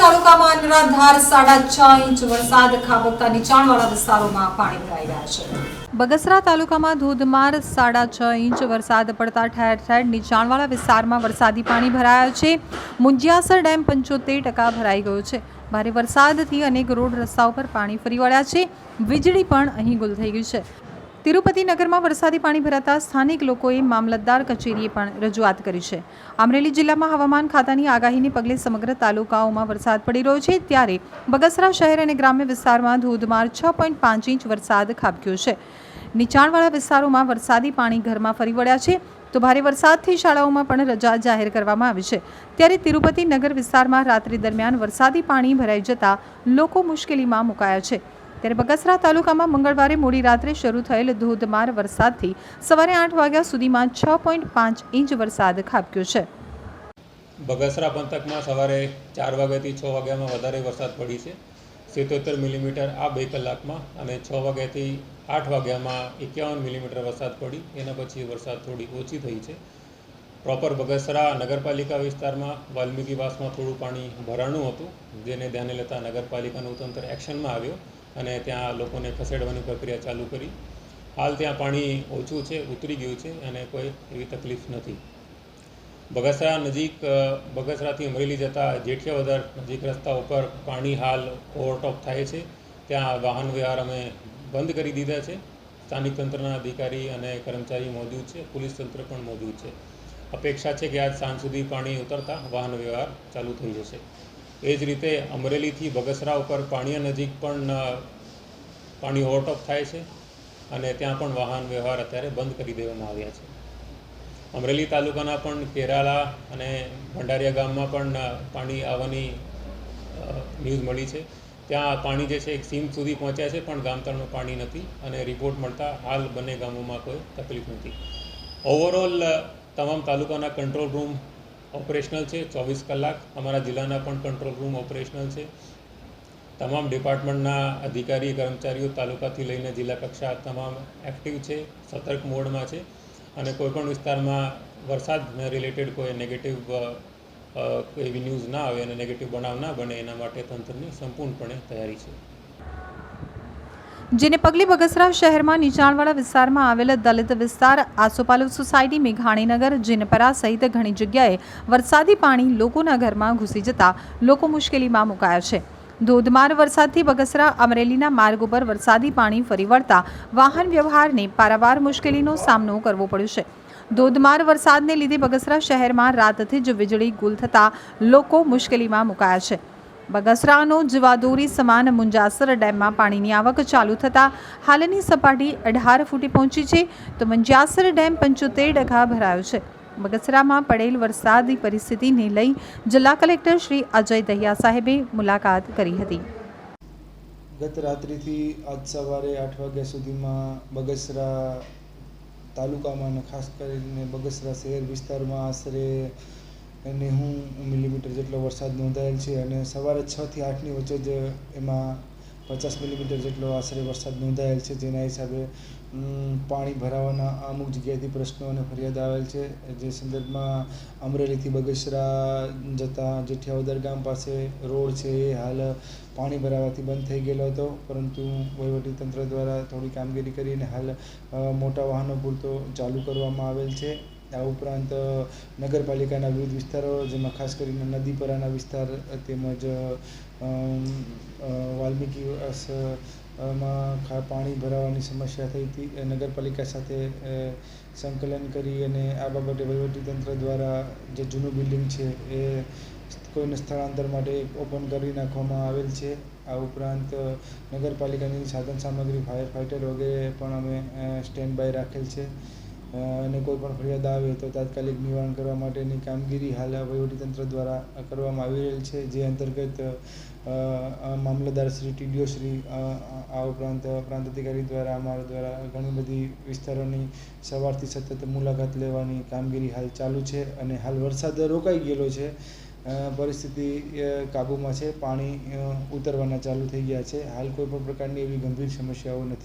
તાલુકામાં અનરાધાર સાડા છ ઇંચ વરસાદ ખાબકતા નીચાણવાળા વિસ્તારોમાં પાણી ભરાઈ રહ્યા છે. બગસરા તાલુકામાં ધોધમાર સાડા છ ઇંચ વરસાદ પડતા ઠેર ઠેર નીચાણવાળા વિસ્તારમાં વરસાદી પાણી ભરાયા છે. મુંજિયાસર ડેમ પંચોતેર ટકા ભરાઈ ગયો છે. ભારે વરસાદથી અનેક રોડ રસ્તાઓ પર પાણી ફરી વળ્યા છે. વીજળી પણ અહીં ગુલ થઈ ગઈ છે. તિરુપતિ નગરમાં વરસાદી પાણી ભરાતા સ્થાનિક લોકોએ મામલતદાર કચેરીએ પણ રજૂઆત કરી છે. અમરેલી જિલ્લામાં હવામાન ખાતાની આગાહીને પગલે સમગ્ર તાલુકાઓમાં વરસાદ પડી રહ્યો છે. ત્યારે બગસરા શહેર અને ગ્રામ્ય વિસ્તારમાં ધોધમાર છ પોઈન્ટ પાંચ ઇંચ વરસાદ ખાબક્યો છે. નીચાણવાળા વિસ્તારોમાં વરસાદી પાણી ઘરમાં ફરી વળ્યા છે. તો ભારે વરસાદથી શાળાઓમાં પણ રજા જાહેર કરવામાં આવી છે. ત્યારે તિરુપતિ નગર વિસ્તારમાં રાત્રિ દરમિયાન વરસાદી પાણી ભરાઈ જતા લોકો મુશ્કેલીમાં મુકાયા છે. ત્યારે બગસરા તાલુકામાં મંગળવારે મોડી રાત્રે શરૂ થયેલ ધોધમાર વરસાદથી સવારે આઠ વાગ્યા સુધીમાં છ પોઈન્ટ પાંચ ઇંચ વરસાદ ખાબક્યો છે. બગસરા પંથકમાં સવારે ચાર વાગ્યાથી છ વાગ્યામાં વધારે વરસાદ પડી છે. સિત્તોતેર મિલીમીટર આ બે કલાકમાં અને છ વાગ્યાથી આઠ વાગ્યામાં એકાવન મિલીમીટર વરસાદ પડી. એના પછી વરસાદ થોડી ઓછી થઈ છે. પ્રોપર બગસરા નગરપાલિકા વિસ્તારમાં વાલ્મીકીવાસમાં થોડું પાણી ભરાણું હતું, જેને ધ્યાને લેતા નગરપાલિકાનું તંત્ર એક્શનમાં આવ્યો અને ત્યાં લોકોને ખસેડવાની પ્રક્રિયા ચાલુ કરી. હાલ ત્યાં પાણી ઓછું છે, ઉતરી ગયું છે અને કોઈ એવી તકલીફ નથી. બગસરા નજીક બગસરાથી અમરેલી જતા જેઠિયાવદર નજીક રસ્તા ઉપર પાણી હાલ ઓવરટોપ થાય છે. ત્યાં વાહન વ્યવહાર અમે બંધ કરી દીધા છે. સ્થાનિક તંત્રના અધિકારી અને કર્મચારી મોજૂદ છે, પોલીસ તંત્ર પણ મોજૂદ છે. અપેક્ષા છે કે આજ સાંજ સુધી પાણી ઉતરતા વાહન વ્યવહાર ચાલુ થઈ જશે. એ જ રીતે અમરેલીથી બગસરા ઉપર પાણીયા નજીક પણ પાણી ઓવરટોપ થાય છે અને ત્યાં પણ વાહન વ્યવહાર અત્યારે બંધ કરી દેવામાં આવ્યા છે. અમરેલી તાલુકાના પણ કેરાલા અને ભંડારિયા ગામમાં પણ પાણી આવવાની ન્યૂઝ મળી છે. ત્યાં પાણી જે છે એક સીમ સુધી પહોંચ્યા છે પણ ગામતળમાં પાણી નથી અને રિપોર્ટ મળતા હાલ બંને ગામોમાં કોઈ તકલીફ નથી. ઓવરઓલ તમામ તાલુકાના કંટ્રોલ રૂમ ઓપરેશનલ છે, ચોવીસ કલાક. અમારા જિલ્લાના પણ કંટ્રોલ રૂમ ઓપરેશનલ છે. તમામ ડિપાર્ટમેન્ટના અધિકારી, કર્મચારીઓ તાલુકાથી લઈને જિલ્લા કક્ષા તમામ એક્ટિવ છે, સતર્ક મોડમાં છે અને કોઈપણ વિસ્તારમાં વરસાદને રિલેટેડ કોઈ નેગેટિવ એવી ન્યૂઝ ના આવે અને નેગેટિવ બનાવ ના બને એના માટે તંત્રની સંપૂર્ણપણે તૈયારી છે. જેને પગલે બગસરા શહેરમાં નીચાણવાળા વિસ્તારમાં આવેલ દલિત વિસ્તાર આસોપાલવ સોસાયટી, મેઘાણીનગર, જીનપરા સહિત ઘણી જગ્યાએ વરસાદી પાણી લોકોના ઘરમાં ઘૂસી જતા લોકો મુશ્કેલીમાં મુકાયા છે. ધોધમાર વરસાદથી બગસરા, અમરેલીના માર્ગ ઉપર વરસાદી પાણી ફરી વળતા વાહન વ્યવહારને પારાવાર મુશ્કેલીનો સામનો કરવો પડ્યો છે. ધોધમાર વરસાદને લીધે બગસરા શહેરમાં રાતથી જ વીજળી ગુલ થતાં લોકો મુશ્કેલીમાં મુકાયા છે. બગસરાનો જીવાદોરી સમાન મુંજાસર ડેમમાં પાણીની આવક ચાલુ થતાં હાલની સપાટી અઢાર ફૂટે પહોંચી છે. તો મુંજાસર ડેમ પંચોતેર ટકા ભરાયો છે. બગસરામાં પડેલ વરસાદની પરિસ્થિતિને લઈ જિલ્લા કલેક્ટર શ્રી અજય દહિયા સાહેબે મુલાકાત કરી હતી. ગત રાત્રિથી આજ સવારે આઠ વાગ્યા સુધીમાં બગસરા તાલુકામાં ખાસ કરીને બગસરા શહેર વિસ્તારમાં આશરે નેવું મિલીમીટર જેટલો વરસાદ નોંધાયેલ છે અને સવારે છથી આઠની વચ્ચે જ એમાં પચાસ મિલીમીટર જેટલો આશરે વરસાદ નોંધાયેલ છે, જેના હિસાબે પાણી ભરાવાના અમુક જગ્યાએથી પ્રશ્નો અને ફરિયાદ આવેલ છે, જે સંદર્ભમાં અમરેલીથી બગસરા જતા જેઠિયાવદર ગામ પાસે રોડ છે, એ હાલ પાણી ભરાવાથી બંધ થઈ ગયેલો હતો, પરંતુ વહીવટીતંત્ર દ્વારા થોડી કામગીરી કરીને હાલ મોટા વાહનો પૂરતો ચાલુ કરવામાં આવેલ છે. આ ઉપરાંત નગરપાલિકાના વિવિધ વિસ્તારો, જેમાં ખાસ કરીને નદીપરાના વિસ્તાર, તેમજ વાલ્મીકી માં પાણી ભરાવાની સમસ્યા થઈ હતી. નગરપાલિકા સાથે સંકલન કરી અને આ બાબતે વહીવટીતંત્ર દ્વારા જે જૂનું બિલ્ડિંગ છે, એ કોઈને સ્થળાંતર માટે ઓપન કરી નાખવામાં આવેલ છે. આ ઉપરાંત નગરપાલિકાની સાધન સામગ્રી, ફાયર ફાઇટર વગેરે પણ અમે સ્ટેન્ડ બાય રાખેલ છે. અને કોઈ પણ ફરિયાદ આવે તો તાત્કાલિક નિવારણ કરવા માટેની કામગીરી હાલ વહીવટીતંત્ર દ્વારા કરવામાં આવી રહેલ છે. જે અંતર્ગત મામલતદાર શ્રી ટીડીઓ શ્રી આ ઉપરાંત પ્રાંત અધિકારી દ્વારા, અમારા દ્વારા ઘણી બધી વિસ્તારોની સવારથી સતત મુલાકાત લેવાની કામગીરી હાલ ચાલુ છે અને હાલ વરસાદ રોકાઈ ગયેલો છે. પરિસ્થિતિ કાબૂમાં છે. પાણી ઉતરવાના ચાલુ થઈ ગયા છે. હાલ કોઈ પણ પ્રકારની એવી ગંભીર સમસ્યાઓ નથી.